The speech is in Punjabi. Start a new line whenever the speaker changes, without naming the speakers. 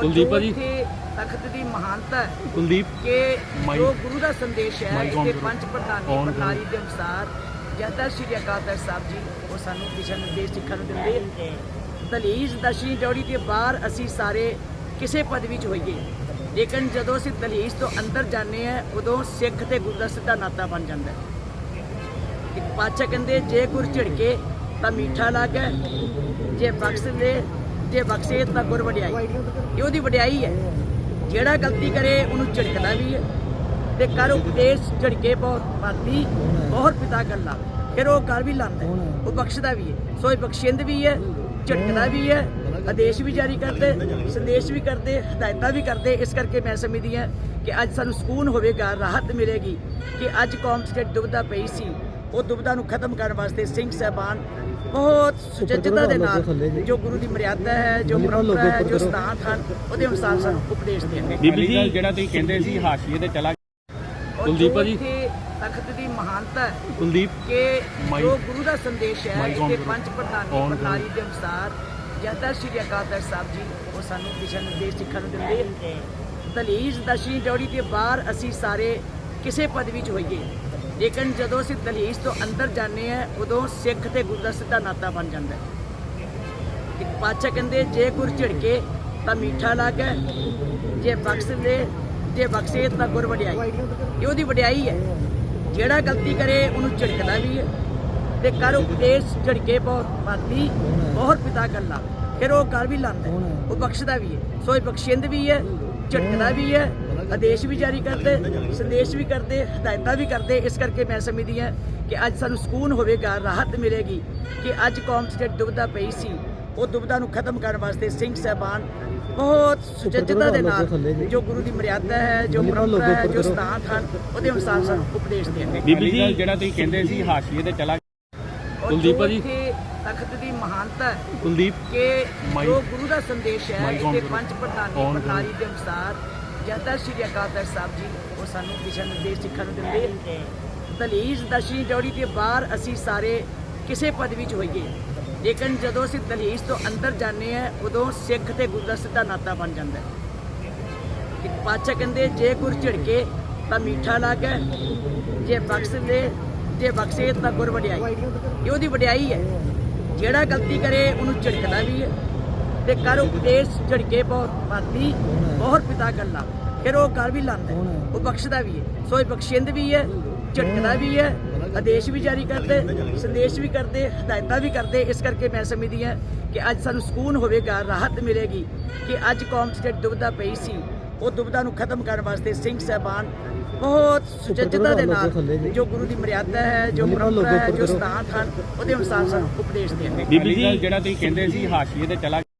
ਕੁਲਦੀਪ ਭਾਜੀ।
ਤਖਤ ਦੀ ਮਹਾਨਤਾ ਹੈ
ਕੁਲਦੀਪ
ਕਿ ਜੋ ਗੁਰੂ ਦਾ ਸੰਦੇਸ਼ ਹੈ ਕਿ। ਪੰਜ ਪ੍ਰਧਾਨੀ। ਪ੍ਰਣਾਲੀ ਦੇ ਅਨੁਸਾਰ ਜਹਦਾ ਸ਼੍ਰੀ ਅਕਾਲ ਤਖਤ ਸਾਹਿਬ ਜੀ ਉਹ ਸਾਨੂੰ ਦਿਸ਼ਾ ਨਿਰਦੇਸ਼ ਸਿੱਖਣ ਦਿੰਦੇ ਦਲੀਜ ਦਸ਼ੀ ਜੋੜੀ ਦੇ ਬਾਹਰ ਅਸੀਂ ਸਾਰੇ ਕਿਸੇ ਪਦਵੀ 'ਚ ਹੋਈਏ ਲੇਕਿਨ ਜਦੋਂ ਅਸੀਂ ਦਲੀਜ ਤੋਂ ਅੰਦਰ ਜਾਂਦੇ ਆ ਉਦੋਂ ਸਿੱਖ ਤੇ ਗੁਰੂ ਦਾ ਸਿੱਧਾ ਨਾਤਾ ਬਣ ਜਾਂਦਾ ਹੈ ਇੱਕ ਪਾਤਸ਼ਾਹ ਕਹਿੰਦੇ ਜੇ ਗੁਰ ਝਿੜਕੇ ਤਾਂ ਮਿੱਠਾ ਲੱਗੇ ਜੇ ਬਖਸ਼ ਦੇ ਜੇ ਬਖਸ਼ੇ ਤਾਂ ਗੁਰ ਵਡਿਆਈ। ਇਹ ਉਹਦੀ ਵਡਿਆਈ ਹੈ। ਜਿਹੜਾ ਗਲਤੀ ਕਰੇ, ਉਹਨੂੰ ਝਿੜਕਦਾ ਵੀ ਹੈ। ਤੇ ਕਰ ਉਪਦੇਸ਼ ਝਿੜਕੇ ਬਹੁਤ ਪਾਤੀ ਬਹੁਤ ਪਿਤਾ ਗੱਲਾਂ ਫਿਰ ਉਹ ਕਰ ਵੀ ਲਾਂਦਾ ਉਹ ਬਖਸ਼ਦਾ ਵੀ ਹੈ। ਸੋ ਇਹ ਬਖਸ਼ਿੰਦ ਵੀ ਹੈ, ਝਿੜਕਦਾ ਵੀ ਹੈ, ਆਦੇਸ਼ ਵੀ ਜਾਰੀ ਕਰਦੇ, ਸੰਦੇਸ਼ ਵੀ ਕਰਦੇ, ਹਦਾਇਤਾਂ ਵੀ ਕਰਦੇ। ਇਸ ਕਰਕੇ ਮੈਂ ਸਮਝਦੀ ਹਾਂ ਕਿ ਅੱਜ ਸਾਨੂੰ ਸਕੂਨ ਹੋਵੇਗਾ, ਰਾਹਤ ਮਿਲੇਗੀ ਕਿ ਅੱਜ ਕੌਮ ਸਟੇਟ ਦੁਬਦਾ ਪਈ ਸੀ ਉਹ ਦੁਬਿਧਾ ਨੂੰ ਖਤਮ ਕਰਨ ਵਾਸਤੇ ਸਿੰਘ ਸਾਹਿਬਾਨ ਬਹੁਤ ਸੁਚੱਜਤਾ ਦੇ ਨਾਲ ਜੋ। ਗੁਰੂ ਦੀ ਮਰਿਆਦਾ ਹੈ ਜੋ ਪਰੰਪਰਾ ਹੈ ਜੋ ਸਿਧਾਂਤ ਹਨ ਉਹਦੇ ਅਨੁਸਾਰ ਸਾਨੂੰ ਉਪਦੇਸ਼ ਦੇਣਗੇ
ਬੀਬੀ ਜੀ
ਜਿਹੜਾ ਤੁਸੀਂ ਕਹਿੰਦੇ ਸੀ ਹਾਸ਼ੀਏ ਤੇ ਚਲਾ
ਕੁਲਦੀਪ
ਜੋ ਤਖਤ ਦੀ ਮਹਾਨਤਾ ਹੈ
ਕੁਲਦੀਪ
ਕਿ ਜੋ ਗੁਰੂ ਦਾ ਸੰਦੇਸ਼ ਹੈ
ਕਰੋ।
ਪੰਜ ਪ੍ਰਧਾਨੀ। ਪ੍ਰਣਾਲੀ ਦੇ ਅਨੁਸਾਰ ਜਹਦਾ ਸ਼੍ਰੀ ਅਕਾਲ ਤਖਤ ਸਾਹਿਬ ਜੀ ਉਹ ਸਾਨੂੰ ਦਿਸ਼ਾ ਨਿਰਦੇਸ਼ ਸਿੱਖਣ ਨੂੰ ਦਿੰਦੇ। ਦਲੀਜ ਦਸ਼ੀ ਜੋੜੀ ਦੇ ਬਾਹਰ ਅਸੀਂ ਸਾਰੇ ਕਿਸੇ ਪਦਵੀ 'ਚ ਹੋਈਏ। ਲੇਕਿਨ ਜਦੋਂ ਅਸੀਂ ਦਲੀਜ ਤੋਂ ਅੰਦਰ ਜਾਂਦੇ ਆ ਉਦੋਂ ਸਿੱਖ ਤੇ ਗੁਰੂ ਦਾ ਨਾਤਾ ਬਣ ਜਾਂਦਾ ਹੈ। ਇੱਕ ਪਾਤਸ਼ਾਹ ਕਹਿੰਦੇ, ਜੇ ਗੁਰ ਝਿੜਕੇ ਤਾਂ ਮਿੱਠਾ ਲੱਗੇ ਜੇ ਬਖਸ਼ ਦੇ ਜੇ ਬਖਸ਼ੇ ਤਾਂ ਗੁਰ ਵਡਿਆਈ। ਇਹ ਉਹਦੀ ਵਡਿਆਈ ਹੈ। ਜਿਹੜਾ ਗਲਤੀ ਕਰੇ, ਉਹਨੂੰ ਝਿੜਕਦਾ ਵੀ ਹੈ। ਤੇ ਕਰ ਉਪਦੇਸ਼ ਝਿੜਕੇ ਬਹੁਤ ਪਾਤੀ, ਬਹੁਤ ਪਿਤਾ ਗੱਲਾਂ ਫਿਰ ਉਹ ਕਰ ਵੀ ਲਾਂਦਾ ਉਹ ਬਖਸ਼ਦਾ ਵੀ ਹੈ। ਸੋ ਇਹ ਬਖਸ਼ਿੰਦ ਵੀ ਹੈ, ਝਿੜਕਦਾ ਵੀ ਹੈ। ਆਦੇਸ਼ ਵੀ ਜਾਰੀ ਕਰਦੇ ਸੰਦੇਸ਼ ਵੀ ਕਰਦੇ ਹਦਾਇਤਾਂ ਵੀ ਕਰਦੇ ਇਸ ਕਰਕੇ ਮੈਂ ਸਮਝਦੀ ਹਾਂ ਕਿ ਅੱਜ ਸਾਨੂੰ ਸਕੂਨ ਹੋਵੇਗਾ ਰਾਹਤ ਮਿਲੇਗੀ ਕਿ ਅੱਜ ਕੌਮ 'ਚ ਜਿਹੜੀ ਦੁਬਿਧਾ ਪਈ ਸੀ ਉਹ ਦੁਬਿਧਾ ਨੂੰ ਖਤਮ ਕਰਨ ਵਾਸਤੇ ਸਿੰਘ ਸਾਹਿਬਾਨ ਬਹੁਤ ਸੁਚੱਜਤਾ ਦੇ ਨਾਲ ਜੋ ਗੁਰੂ ਦੀ ਮਰਿਆਦਾ ਹੈ ਜੋ ਪਰੰਪਰਾ ਹੈ ਜੋ ਸਿਧਾਂਤ ਹਨ ਉਹਦੇ ਅਨੁਸਾਰ ਸਾਨੂੰ ਉਪਦੇਸ਼ ਦੇਣਗੇ
ਬੀਬੀ ਜੀ
ਜਿਹੜਾ ਤੁਸੀਂ ਕਹਿੰਦੇ ਸੀ ਹਾਸ਼ੀਏ ਤੇ ਚਲਾ
ਕੁਲਦੀਪ
ਜੋ ਤਖਤ ਦੀ ਮਹਾਨਤਾ ਹੈ
ਕੁਲਦੀਪ
ਕਿ ਜੋ ਗੁਰੂ ਦਾ ਸੰਦੇਸ਼ ਹੈ ਕਿ। ਪੰਜ ਪ੍ਰਧਾਨੀ। ਪ੍ਰਣਾਲੀ ਦੇ ਅਨੁਸਾਰ ਜਹਦਾ ਸ਼੍ਰੀ ਅਕਾਲ ਤਖਤ ਸਾਹਿਬ ਜੀ, ਉਹ ਸਾਨੂੰ ਦਿਸ਼ਾ ਨਿਰਦੇਸ਼ ਸਿੱਖਣ ਨੂੰ ਦਿੰਦੇ ਦਲੀਜ ਦਸ਼ੀ ਜੋੜੀ ਦੇ ਬਾਹਰ ਅਸੀਂ ਸਾਰੇ ਕਿਸੇ ਪਦਵੀ 'ਚ ਹੋਈਏ। ਲੇਕਿਨ ਜਦੋਂ ਅਸੀਂ ਦਲੀਜ ਤੋਂ ਅੰਦਰ ਜਾਂਦੇ ਆ ਉਦੋਂ ਸਿੱਖ ਤੇ ਗੁਰੂ ਦਾ ਸਿੱਧਾ ਨਾਤਾ ਬਣ ਜਾਂਦਾ। ਹੈ ਪਾਤਸ਼ਾਹ ਕਹਿੰਦੇ, ਜੇ ਗੁਰ ਝਿੜਕੇ ਤਾਂ ਮਿੱਠਾ ਲੱਗੇ, ਜੇ ਬਖਸ਼ ਦੇ ਜੇ ਬਖਸ਼ੇ ਤਾਂ ਗੁਰ ਵਡਿਆਈ। ਇਹ ਉਹਦੀ ਵਡਿਆਈ ਹੈ। ਜਿਹੜਾ ਗਲਤੀ ਕਰੇ, ਉਹਨੂੰ ਝਿੜਕਦਾ ਵੀ ਹੈ। ਤੇ ਕਰ ਉਪਦੇਸ਼ ਝਿੜਕੇ ਬਹੁਤ ਪਾਤੀ ਬਹੁਤ ਪਿਤਾ ਗੱਲਾਂ। ਫਿਰ ਉਹ ਕਰ ਵੀ ਲਾਂਦਾ ਉਹ ਬਖਸ਼ਦਾ ਵੀ ਹੈ। ਸੋ ਇਹ ਬਖਸ਼ਿੰਦ ਵੀ ਹੈ ਝਿੜਕਦਾ ਵੀ ਹੈ ਆਦੇਸ਼ ਵੀ ਜਾਰੀ ਕਰਦੇ ਸੰਦੇਸ਼ ਵੀ ਕਰਦੇ ਹਦਾਇਤਾਂ ਵੀ ਕਰਦੇ। ਇਸ ਕਰਕੇ ਮੈਂ ਸਮਝਦੀ ਹਾਂ ਕਿ ਅੱਜ ਸਾਨੂੰ ਸਕੂਨ ਹੋਵੇਗਾ ਰਾਹਤ ਮਿਲੇਗੀ ਕਿ ਅੱਜ ਕੌਮ 'ਚ ਜਿਹੜੀ ਦੁਬਿਧਾ ਪਈ ਸੀ। ਉਹ ਦੁਬਿਧਾ ਨੂੰ ਖਤਮ ਕਰਨ ਵਾਸਤੇ ਸਿੰਘ ਸਾਹਿਬਾਨ ਬਹੁਤ ਸੁਚੱਜਤਾ ਦੇ ਨਾਲ ਜੋ ਗੁਰੂ ਦੀ ਮਰਿਆਦਾ ਹੈ ਜੋ ਪਰੰਪਰਾ ਹੈ ਜੋ ਸਿਧਾਂਤ ਹਨ ਉਹਦੇ ਅਨੁਸਾਰ ਸਾਨੂੰ ਉਪਦੇਸ਼ ਦੇਣਗੇ।
ਬੀਬੀ ਜੀ ਜਿਹੜਾ ਤੁਸੀਂ ਕਹਿੰਦੇ ਸੀ ਹਾਸ਼ੀਏ ਤੇ ਚਲਾ